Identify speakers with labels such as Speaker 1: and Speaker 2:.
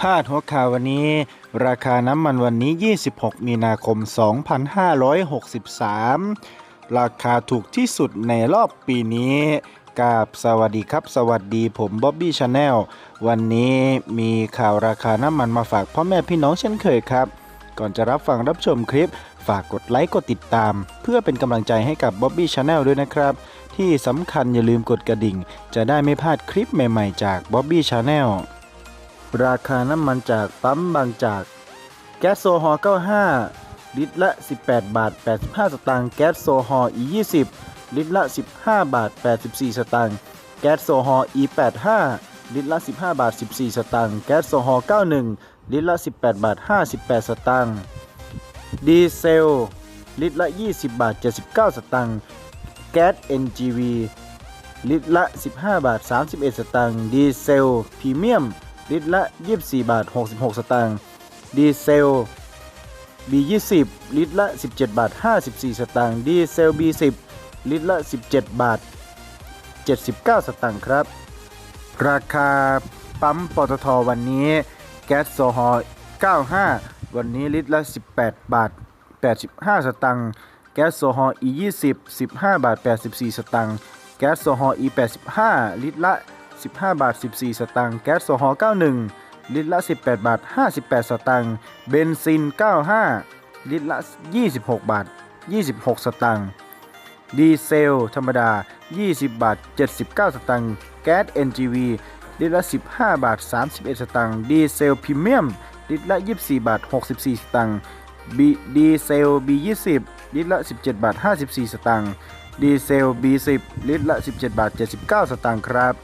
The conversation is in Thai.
Speaker 1: พาดหัวข่าววันนี้ ราคาน้ำมันวันนี้ 26 มีนาคม 2563 ราคาถูกที่สุดในรอบปีนี้กราบสวัสดีครับ สวัสดีผมบ๊อบบี้ชาแนลวันนี้มีข่าวราคาน้ำมันมาฝากพ่อแม่พี่น้องเช่นเคยครับ ก่อนจะรับฟังรับชมคลิป ฝากกดไลค์กดติดตาม เพื่อเป็นกำลังใจให้กับบ๊อบบี้ชาแนลด้วยนะครับ ที่สำคัญอย่าลืมกดกระดิ่ง จะได้ไม่พลาดคลิปใหม่ๆ จากบ๊อบบี้ชาแนล ราคาน้ำมันจากปั๊มบางจาก แก๊สโซฮอล์95 ลิตรละ 18 บาท 85 สตางค์ แก๊สโซฮอล์ E20 ลิตรละ 15 บาท 84 สตางค์ แก๊สโซฮอล์ E85 ลิตรละ 15 บาท 14 สตางค์ แก๊สโซฮอล์ 91 ลิตรละ 18 บาท 58 สตางค์ ดีเซล ลิตรละ 20 บาท 79 สตางค์ แก๊ส NGV ลิตรละ 15 บาท 31 สตางค์ ดีเซลพรีเมียม ลิตรละ 24 บาท 66 สตางค์ ดีเซล B20 ลิตรละ 17 บาท 54 สตางค์ ดีเซล B10 ลิตรละ 17 บาท 79 สตางค์ครับ ราคาปั๊มปตทวันนี้แก๊สโซฮอล์95 วันนี้ลิตรละ 18 บาท 85 สตางค์ แก๊สโซฮอล์ E20 15 บาท 84 สตางค์ แก๊สโซฮอล์ E85 ลิตรละ 15 บาท 14 สตางค์แก๊สโซฮอล์91 ลิตรละ 18 บาท 58 สตางค์เบนซิน 95 ลิตรละ 26 บาท 26 สตางค์ดีเซล ธรรมดา 20 บาท 79 สตางค์แก๊ส NGV ลิตรละ 15 บาท 31 สตางค์ดีเซลพรีเมียม ลิตรละ 24 บาท 64 สตางค์บีดีเซล B20 ลิตรละ 17 บาท 54 สตางค์ดีเซล B10 ลิตรละ 17 บาท 79 สตางค์ครับ